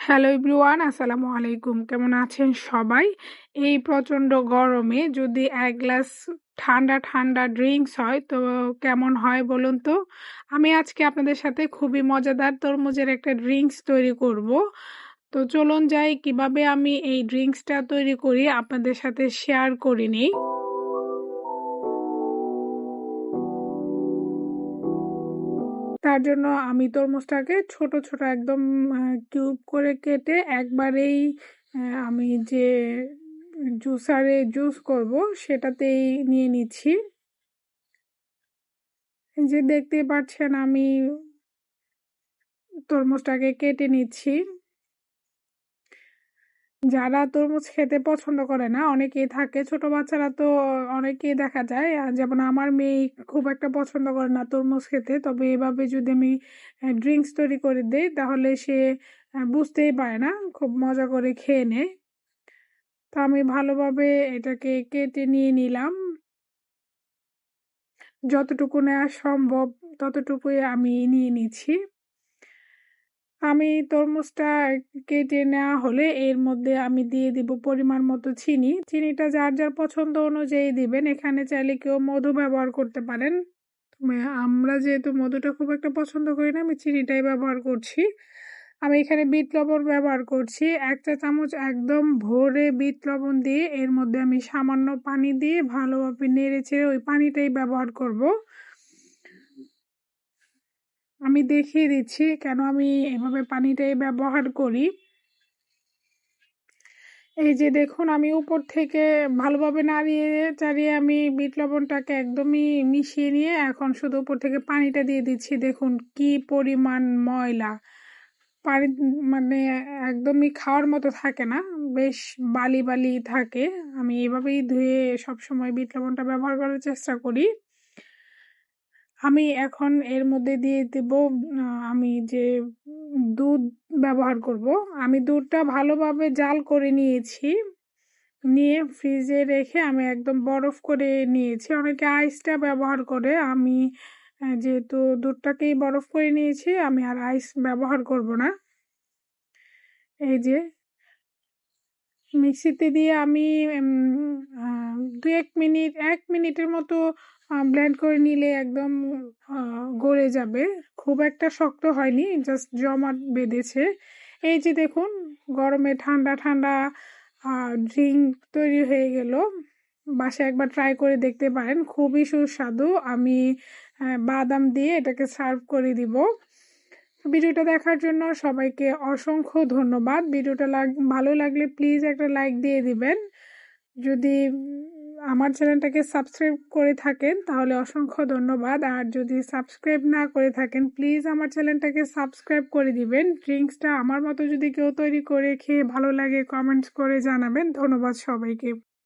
Hello everyone, আসসালামু আলাইকুম। কেমন আছেন সবাই? এই প্রচণ্ড গরমে যদি এক গ্লাস ঠান্ডা ঠান্ডা ড্রিঙ্কস হয়, তো কেমন হয় বলুন তো? আমি আজকে আপনাদের সাথে খুবই মজাদার তরমুজের একটা ড্রিঙ্কস তৈরি করব। তো চলুন যাই, কীভাবে আমি এই ড্রিঙ্কসটা তৈরি করি আপনাদের সাথে শেয়ার করিনি। তার জন্য আমি তরমুজটাকে ছোট ছোট একদম কিউব করে কেটে একবারেই আমি যে জুসারে জুস করব সেটাতেই নিয়ে নিচ্ছি। যে দেখতে পাচ্ছেন আমি তরমুজটাকে কেটে নিচ্ছি। যারা তরমুজ খেতে পছন্দ করে না, অনেকেই থাকে। ছোট বাচ্চারা তো অনেকেই দেখা যায় যেমন আমার মেয়ে খুব একটা পছন্দ করে না তরমুজ খেতে। তবে এভাবে যদি আমি ড্রিঙ্কস তৈরি করে দিই, তাহলে সে বুঝতেই পারে না, খুব মজা করে খেয়ে নেয়। তো আমি ভালোভাবে এটাকে কেটে নিয়ে নিলাম। যতটুকু নেওয়া সম্ভব, ততটুকুই আমি নিয়ে নিচ্ছি। আমি তরমুজটা কেটে নেওয়া হলে এর মধ্যে আমি দিয়ে দিব পরিমাণ মতো চিনি। চিনিটা যার যার পছন্দ অনুযায়ী দিবেন। এখানে চাইলে কেউ মধু ব্যবহার করতে পারেন। আমরা যেহেতু মধুটা খুব একটা পছন্দ করি না, আমি চিনিটাই ব্যবহার করছি। আমি এখানে বিট লবণ ব্যবহার করছি। এক চা চামচ একদম ভরে বিট লবণ দিয়ে এর মধ্যে আমি সামান্য পানি দিয়ে ভালোভাবে নেড়ে চেড়ে ওই পানিটাই ব্যবহার করব। আমি দেখিয়ে দিচ্ছি কেন আমি এভাবে পানিটাই ব্যবহার করি। এই যে দেখুন, আমি উপর থেকে ভালোভাবে নাড়িয়ে চাড়িয়ে আমি বিট লবণটাকে একদমই মিশিয়ে নিয়ে এখন শুধু উপর থেকে পানিটা দিয়ে দিচ্ছি। দেখুন কি পরিমাণ ময়লা। পানি মানে একদমই খাওয়ার মতো থাকে না, বেশ বালি বালি থাকে। আমি এভাবেই ধুয়ে সবসময় বিট লবণটা ব্যবহার করার চেষ্টা করি। আমি এখন এর মধ্যে দিয়ে দেব আমি যে দুধ ব্যবহার করব। আমি দুধটা ভালোভাবে জাল করে নিয়েছি। নিয়ে ফ্রিজে রেখে আমি একদম বরফ করে নিয়েছি। অনেকে আইসটা ব্যবহার করে। আমি যেহেতু দুধটাকেই বরফ করে নিয়েছি, আমি আর আইস ব্যবহার করব না। এই যে মিক্সিতে দিয়ে আমি দু এক মিনিট, এক মিনিটের মতো ব্লেন্ড করে নিলে একদম গড়ে যাবে। খুব একটা শক্ত হয়নি, জাস্ট জমা বেঁধেছে। এই যে দেখুন, গরমে ঠান্ডা ঠান্ডা ড্রিঙ্ক তৈরি হয়ে গেল। বাসায় একবার ট্রাই করে দেখতে পারেন। খুবই সুস্বাদু। আমি বাদাম দিয়ে এটাকে সার্ভ করে দিব। ভিডিওটা দেখার জন্য সবাইকে অসংখ্য ধন্যবাদ। ভিডিওটা ভালো লাগলে প্লিজ একটা লাইক দিয়ে দিবেন। যদি আমার চ্যানেলটাকে সাবস্ক্রাইব করে থাকেন, তাহলে অসংখ্য ধন্যবাদ। আর যদি সাবস্ক্রাইব না করে থাকেন প্লিজ আমার চ্যানেলটাকে সাবস্ক্রাইব করে দিবেন। ড্রিঙ্কসটা আমার মতো যদি কেউ তৈরি করে খেয়ে ভালো লাগে কমেন্টস করে জানাবেন। ধন্যবাদ সবাইকে।